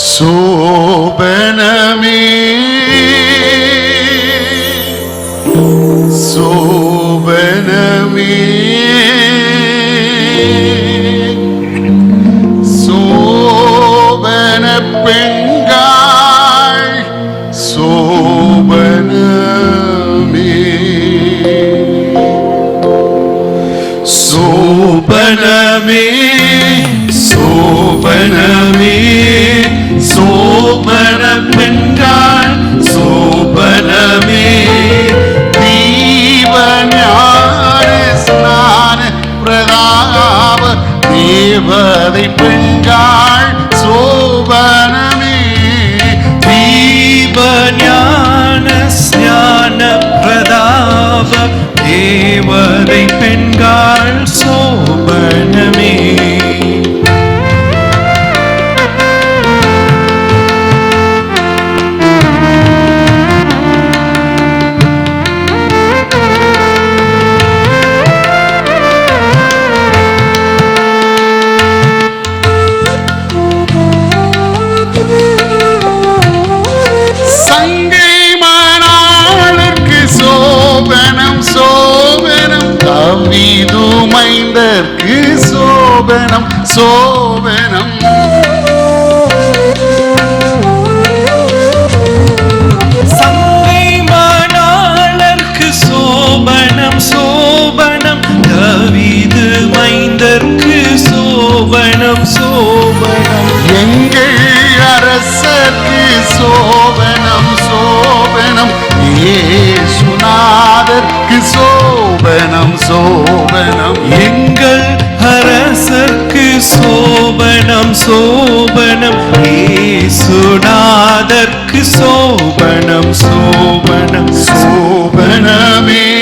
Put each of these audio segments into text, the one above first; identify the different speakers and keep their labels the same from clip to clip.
Speaker 1: சோபனமே சோபனமே சோபன பெண்கள் சோபனமே சோபனமே சோபனமே தேவதை சோபனம். மைந்தர்க்கு சோபனம் சோபனம்.
Speaker 2: சோபனம் சோபனம். தவிது மைந்தர்க்கு சோபனம் சோபனம்.
Speaker 1: எங்கள் அரசர்க்கு சோபனம் சோபனம். ஏசுநாதர்க்கு சோபனம்.
Speaker 2: எங்கள் அரசர்க்கு சோபனம் சோபனம். ஏசுநாதர்க்கு சோபனம் சோபனம்.
Speaker 1: சோபனமே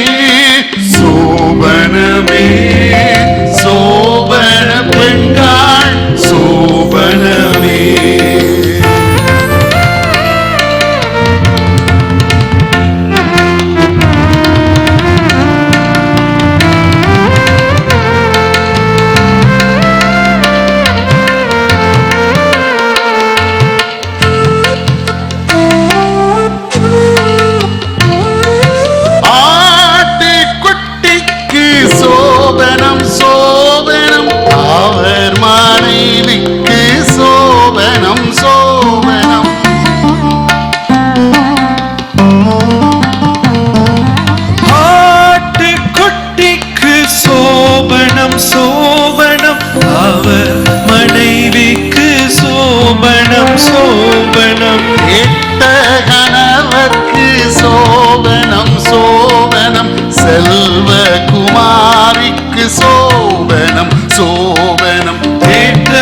Speaker 1: சோபனம் எட்ட கணவர்க்கு சோபனம் சோபனம். செல்வ குமாரிக்கு சோபனம் சோபனம். எட்ட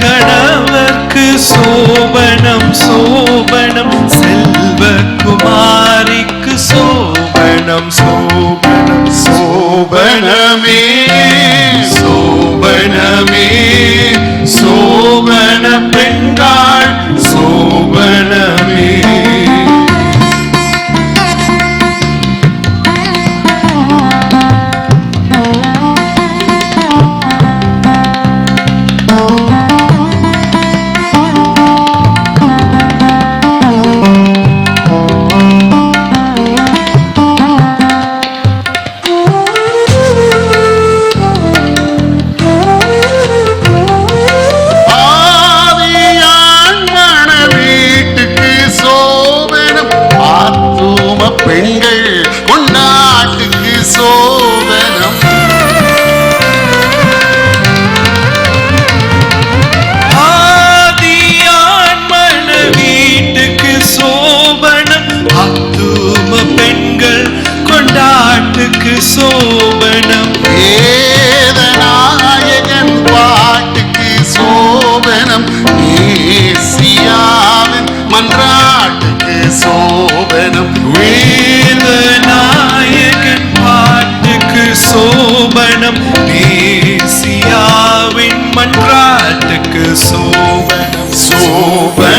Speaker 1: கணவர்க்கு சோபனம் சோபனம். செல்வ குமாரிக்கு சோபனம் சோபனம்.
Speaker 2: சோபனமே சோபனமே.
Speaker 1: சோபன பெண்கா சோபனம். வேதநாயகன் பாட்டுக்கு சோபனம். ஏசியாவின் மன்றாட்டுக்கு சோபனம்.
Speaker 2: வேதநாயகன் பாட்டுக்கு சோபனம். தேசியாவின் மன்றாட்டுக்கு சோபனம்.
Speaker 1: சோபனமே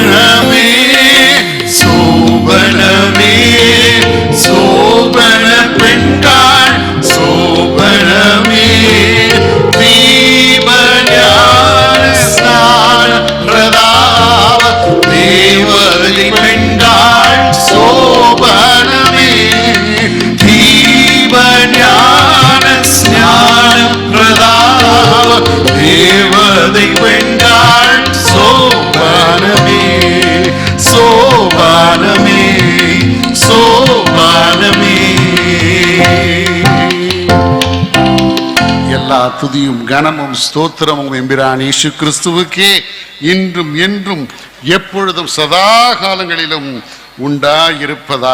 Speaker 1: எல்லா துதியும் கனமும் ஸ்தோத்திரமும் எம்பிரான் இயேசு கிறிஸ்துவுக்கே. இன்றும் என்றும் எப்பொழுதும் சதா காலங்களிலும் உண்டாயிருப்பதாக